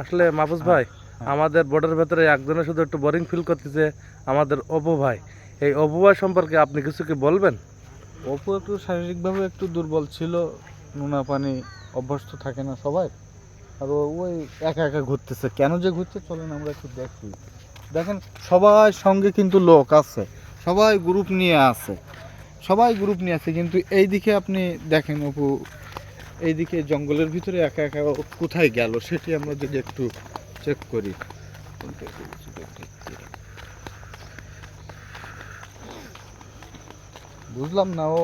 আসলে মাহফুজ ভাই আমাদের বোর্ডের ভেতরে একজনের শুধু একটু বোরিং ফিল করতেছে আমাদের অপু ভাই। এই অপু ভাই সম্পর্কে আপনি কিছু কি বলবেন? অপু একটু শারীরিকভাবে একটু দুর্বল ছিল নোনা পানি অভ্যস্ত থাকে না সবাই। আর ওই একা একা ঘুরতেছে। কেন যে ঘুরছে চলেন আমরা একটু দেখি। দেখেন সবাই সঙ্গে কিন্তু লোক আছে। সবাই গ্রুপ নিয়ে আছে। সবাই গ্রুপ নিয়ে আছে কিন্তু এই দিকে আপনি দেখেন অপু এইদিকে জঙ্গলের ভিতরে একা একা কোথায় গেল সেটি আমরা যদি একটু চেক করি। বুঝলাম না, ও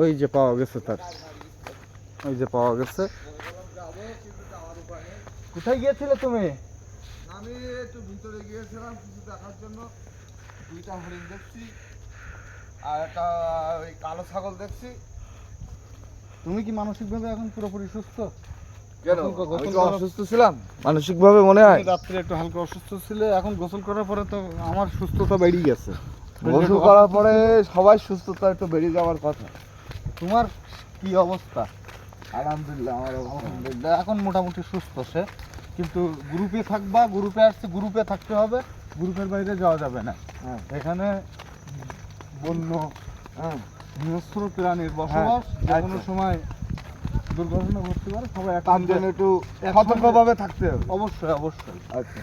ওই যে পাওয়া গেছে তার, ওই যে পাওয়া গেছে। কোথায় গিয়েছিলে তুমি? আমি একটু ভিতরে গিয়েছিলাম কিছু দেখার জন্য। দুইটা হরিণ দেখছি আর একটা ওই কালো ছাগল দেখছি। তুমি কি মানসিকভাবে এখন পুরোপুরি সুস্থ? কেন? আমি তো অসুস্থ ছিলাম? মানসিক ভাবে মনে হয়? রাত্রে একটু হালকা অসুস্থ ছিলে এখন গোসল করার পরে তো আমার সুস্থতা বেরিয়ে গেছে। গোসল করার পরে সবাই সুস্থতা একটু বেরিয়ে যাওয়ার কথা। তোমার কি অবস্থা? আলহামদুলিল্লাহ আমার আলহামদুলিল্লাহ। এখন মোটামুটি সুস্থ সে। কিন্তু গ্রুপে থাকবা গ্রুপে আসছে গ্রুপে থাকতে হবে গ্রুপের বাইরে যাওয়া যাবে না। হ্যাঁ। এখানে বন্য হ্যাঁ নিরস্ত্র প্রাণীর বসবাস যে কোনো। সময় দুর্ঘটনা ঘটতে পারে সবাই একটু সতর্কভাবে থাকতে হবে। অবশ্যই অবশ্যই। আচ্ছা।